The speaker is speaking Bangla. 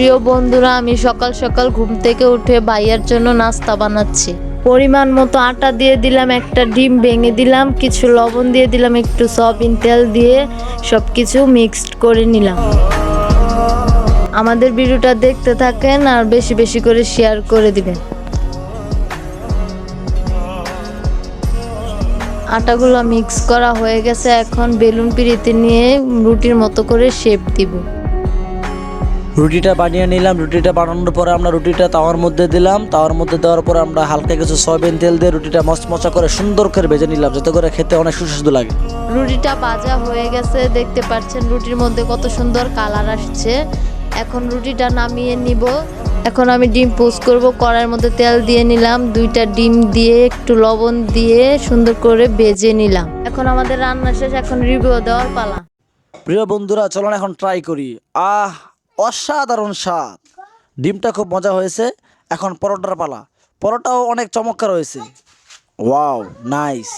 প্রিয় বন্ধুরা, আমি সকাল সকাল ঘুম থেকে উঠে ভাইয়ার জন্য নাস্তা বানাচ্ছি। পরিমাণ মতো আটা দিয়ে দিলাম, একটা ডিম ভেঙে দিলাম, কিছু লবণ দিয়ে দিলাম, একটু সয়াবিন তেল দিয়ে সব কিছু মিক্সড করে নিলাম। আমাদের ভিডিওটা দেখতে থাকেন আর বেশি বেশি করে শেয়ার করে দিবেন। আটাগুলো মিক্স করা হয়ে গেছে, এখন বেলুন পিড়িতে নিয়ে রুটির মতো করে শেপ দিব। রুটিটা বানিয়ে নিলাম রুটিটা বানানোর পরে আমরা রুটিটা তাওয়ার মধ্যে দিলাম। তাওয়ার মধ্যে দেওয়ার পরে আমরা হালকা কিছু সয়াবিন তেল দিয়ে রুটিটা মচমচা করে সুন্দর করে ভেজে নিলাম যাতে করে খেতে অনেক সুস্বাদু লাগে। রুটিটা ভাজা হয়ে গেছে দেখতে পাচ্ছেন রুটির মধ্যে কত সুন্দর কালার আসছে। এখন রুটিটা নামিয়ে নিব। এখন আমি ডিম পোস্ট করব কড়াইয়ের মধ্যে তেল দিয়ে নিলাম দুইটা ডিম দিয়ে একটু লবণ দিয়ে সুন্দর করে ভেজে নিলাম। এখন আমাদের রান্না শেষ এখন রিভিউ দেওয়ার পালা। প্রিয় বন্ধুরা চলুন এখন ট্রাই করি। আহ অসাধারণ স্বাদ। ডিমটা খুব মজা হয়েছে। এখন পরোটার পালা। পরোটাও অনেক চমৎকার হয়েছে। Wow, nice.